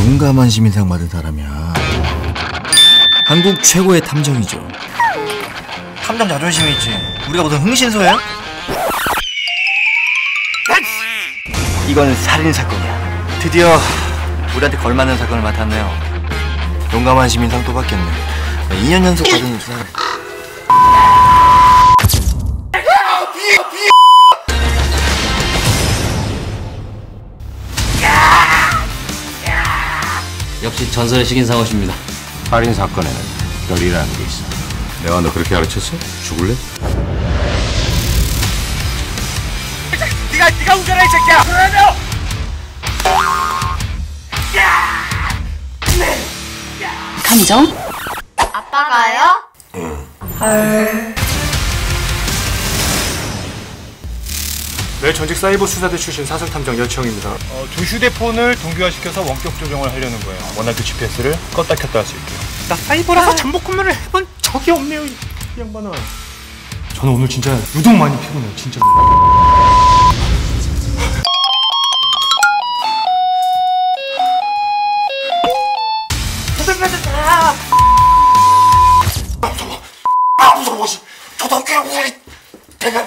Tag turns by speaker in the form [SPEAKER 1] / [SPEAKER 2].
[SPEAKER 1] 용감한 시민상 받은 사람이야. 한국 최고의 탐정이죠.
[SPEAKER 2] 탐정 자존심이 있지. 우리가 무슨 흥신소예요? 이건 살인 사건이야. 드디어 우리한테 걸맞는 사건을 맡았네요. 용감한 시민상 또 받겠네. 2년 연속 받은 수사.
[SPEAKER 3] 역시 전설의 식인 상어십니다.
[SPEAKER 4] 살인 사건에는 결이라는 게 있어. 내가 너 그렇게 가르쳤어? 죽을래?
[SPEAKER 5] 탐정?
[SPEAKER 6] 아빠가요?
[SPEAKER 7] 네, 전직 사이버 수사대 출신 사설 탐정 여치형입니다. 어, 두 휴대폰을 동기화시켜서 원격 조정을 하려는 거예요. 원활도 GPS를 껐다 켰다 할 수 있게요. 나 사이버라서 잠복 근무를 해본 적이 없네요, 이, 이 양반아. 저는 오늘 진짜 유독 많이 피곤해요, 진짜.
[SPEAKER 2] 아 무서워. 아 무서워. 초등학교 우리 대가